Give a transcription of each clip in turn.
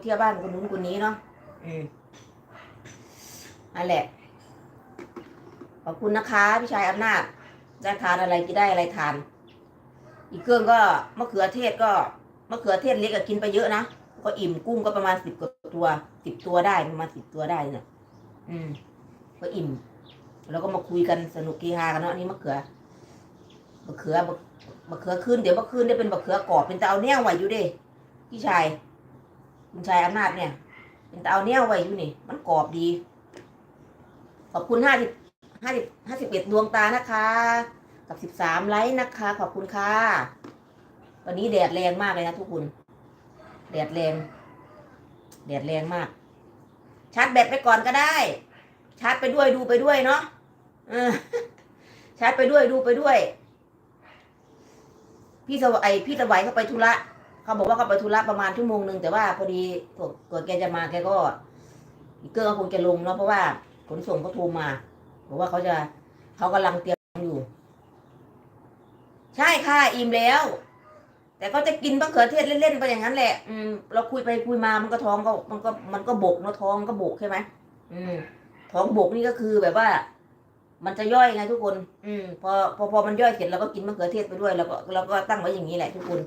เที่ยวบ้านคนนู้นคนนี้เนาะอืมนั่นแหละ ขอบคุณนะคะ พี่ชายอำนาจได้ทานอะไรกินได้อะไรทาน อีกเครื่องก็มะเขือเทศก็มะเขือเทศเล็กก็กินไปเยอะนะก็อิ่มกุ้งก็ประมาณสิบกว่าตัวสิบตัวได้ประมาณสิบตัวได้เนี่ยอืม ก็อิ่ม แล้วก็มาคุยกันสนุกกีฮากันเนาะอันนี่มะเขือมะเขือมะมะเขือขึ้นเดี๋ยวมะขืนได้เป็นมะเขือกรอบเป็นตาเอาแนวไหวอยู่เดิพี่ชาย คุณชายอำนาจเนี่ย เป็นตาเอาแนวไหวอยู่นี่ มันกรอบดี ขอบคุณห้าสิบห้าสิบห้าสิบเอ็ดดวงตานะคะ กับสิบสามไลค์นะคะ ขอบคุณค่ะวันนี้แดดแรงมากเลยนะทุกคนแดดแรงแดดแรงมาก ชาร์จแบตไปก่อนก็ได้ ชาร์จไปด้วยดูไปด้วยเนาะชาร์จไปด้วยดูไปด้วย พี่สวไอพี่ตะไหวเขาไปธุระ เขาบอกว่าเขาไปธุระประมาณชั่วโมงหนึ่งแต่ว่าพอดีกว่าแกจะมาแกก็อีกเกอร์ก็คงจะลงเนาะเพราะว่าขนส่งเขาโทรมาบอกว่าเขาจะเขากำลังเตรียมอยู่ ใช่ค่ะอิ่มแล้ว แต่ก็จะกินมะเขือเทศเล่นๆไปอย่างนั้นแหละ อืม เราคุยไปคุยมามันก็ท้องก็มันก็มันก็บกเนาะท้องก็บกใช่ไหมอืม ท้องบกนี่ก็คือแบบว่า มันจะย่อยไงทุกคน อืมพอพอพอมันย่อยเสร็จเราก็กินมะเขือเทศไปด้วยแล้วก็เราก็ตั้งไว้อย่างนี้แหละทุกคน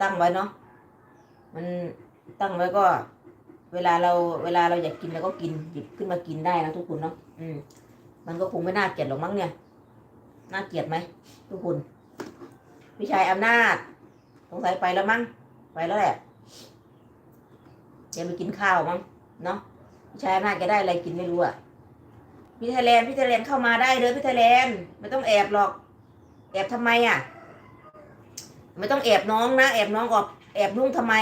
ตั้งไว้เนาะมันตั้งไว้ก็ เวลาเราเวลาเราอยากกินเราก็กินหยิบขึ้นมากินได้นะทุกคนเนาะอืม มันก็คงไม่น่าเกลียดหรอกมั้งเนี่ยน่าเกลียดไหมทุกคนพี่ชายอำนาจสงสัยไปแล้วมั้งไปแล้วแหละแกไปกินข้าวมั้งเนาะพี่ชายอำนาจแกได้อะไรกินไม่รู้อะพี่ไทยแลนด์พี่ไทยแลนด์เข้ามาได้เลยพี่ไทยแลนด์ไม่ต้องแอบหรอก แอบทำไมอะ ไม่ต้องแอบน้องนะแอบน้องออกแอบนุ่งทำไม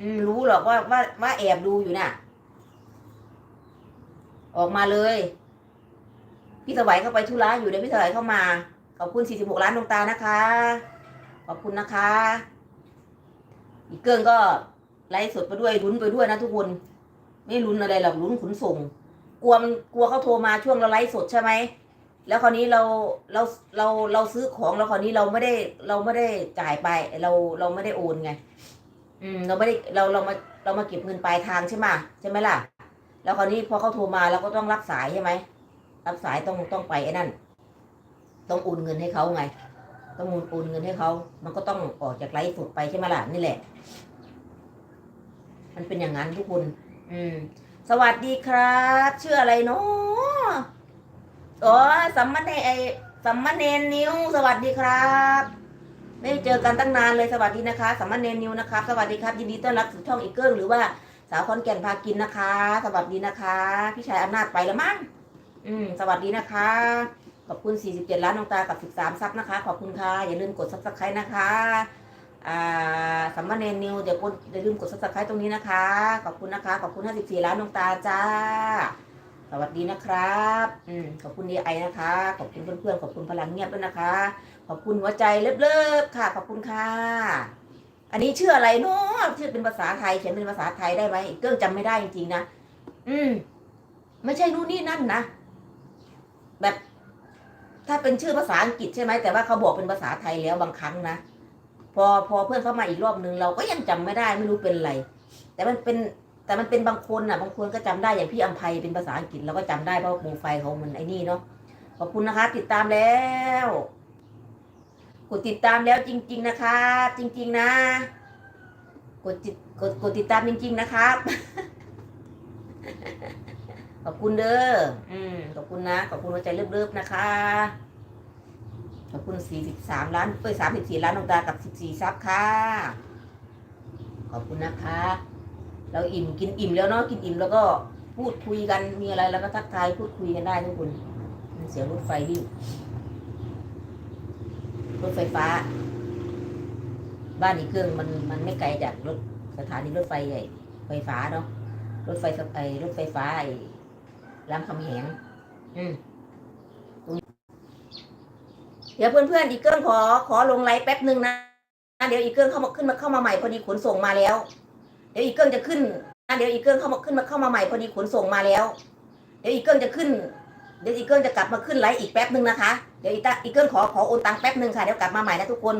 อืมรู้หรอกว่าว่าว่าแอบดูอยู่น่ะ ออกมาเลย พี่สวัยเข้าไปธุระอยู่เดี๋ยวพี่สวัยเข้ามา ขอบคุณ46ล้านดวงตานะคะ ขอบคุณนะคะ อีกเกิงก็ไลฟ์สดไปด้วยลุ้นไปด้วยนะทุกคน ไม่ลุ้นอะไรหรอกลุ้นขนส่ง กลัวมันกลัวเขาโทรมาช่วงเราไลฟ์สดใช่ไหม แล้วคราวนี้เราเราเราเราซื้อของแล้วคราวนี้เราไม่ได้เราไม่ได้จ่ายไป เราเราไม่ได้โอนไง อืม เราไม่ได้เราเรามาเรามาเก็บเงินปลายทางใช่ไหมใช่ไหมล่ะ แล้วคราวนี้พอเขาโทรมาเราก็ต้องรับสายใช่ไหมรับสายต้องต้องไปไอ้นั่น ต้องโอนเงินให้เขาไง ต้องโอนเงินให้เขา มันก็ต้องออกจากไลฟ์สดไปใช่ไหมล่ะนี่แหละ มันเป็นอย่างนั้นทุกคน อืม สวัสดีครับ ชื่ออะไรเนาะ อ๋อสัมมาเนไอสัมมาเนนนิวสวัสดีครับ ไม่เจอกันตั้งนานเลยสวัสดีนะคะสัมมาเนนนิวนะครับ สวัสดีครับยินดีต้อนรับสู่ช่องอีเกิลหรือว่าสาวคอนแก่นพากินนะคะ สวัสดีนะคะ พี่ชายอำนาจไปแล้วมั้งอืม สวัสดีนะคะ ขอบคุณ 47 ล้านดวงตากับ 13 ซับนะคะ ขอบคุณค่ะ อย่าลืมกดซับสไครต์นะคะอ่าสัมมาเนนนิวเดี๋ยวกดอย่าลืมกดซับสไครต์ตรงนี้นะคะ ขอบคุณนะคะ ขอบคุณ 54 ล้านดวงตาจ้า สวัสดีนะครับอืมขอบคุณดีไอนะคะ ขอบคุณเพื่อนๆ ขอบคุณพลังเงียบด้วยนะคะ ขอบคุณหัวใจเลิฟๆค่ะ ขอบคุณค่ะ อันนี้ชื่ออะไรเนาะชื่อเป็นภาษาไทย เขียนเป็นภาษาไทยได้ไหมเกิ้งจำไม่ได้จริงๆนะ อืม ไม่ใช่นู่นนี่นั่นนะ แบบ ถ้าเป็นชื่อภาษาอังกฤษใช่ไหม แต่ว่าเขาบอกเป็นภาษาไทยแล้วบางครั้งนะ พอพอเพื่อนเข้ามาอีกรอบนึงเราก็ยังจำไม่ได้ไม่รู้เป็นอะไร แต่มันเป็น แต่มันเป็นบางคนอะ บางคนก็จำได้อย่างพี่อัมภัยเป็นภาษาอังกฤษเราก็จำได้เพราะโปรไฟล์เขาเหมันไอ้นี่เนาะขอบคุณนะคะ ติดตามแล้วกดติดตามแล้วจริง ๆนะคะ จริง ๆ นะ กดติดกดกดติดตามจริง ๆ นะครับขอบคุณเด้ออืมขอบคุณนะ ขอบคุณหัวใจเลิฟๆนะคะ ขอบคุณ 43 ล้านเอ้ย34 ล้านดวงตากับ 14 ซับค่ะ ขอบคุณนะคะ เราอิ่มกินอิ่มแล้วเนาะกินอิ่มแล้วก็พูดคุยกันมีอะไรแล้วก็ทักทายพูดคุยกันได้ทุกคนมันเสียงรถไฟวิ่งรถไฟฟ้า บ้านอีกเครื่องมันมันไม่ไกลจากรถสถานีรถไฟใหญ่ไฟฟ้าเนาะรถไฟไอรถไฟฟ้าไอรามคำแหงอืมเดี๋ยวเพื่อนๆอีกเกิลขอขอลงไลฟ์แป๊บหนึ่งนะเดี๋ยวอีกเกิลเข้ามาขึ้นมาเข้ามาใหม่พอดีขนส่งมาแล้ว เดี๋ยวอีกเกิลจะขึ้นเดี๋ยวอีกเกิลเข้ามาขึ้นมาเข้ามาใหม่พอดีขนส่งมาแล้ว เดี๋ยวอีกเกิลจะขึ้น เดี๋ยวอีกเกิลจะกลับมาขึ้นไลฟ์อีกแป๊บหนึ่งนะคะ เดี๋ยวอีกอีกเกิลขอขอโอนตังค์แป๊บหนึ่งค่ะ เดี๋ยวกลับมาใหม่นะทุกคน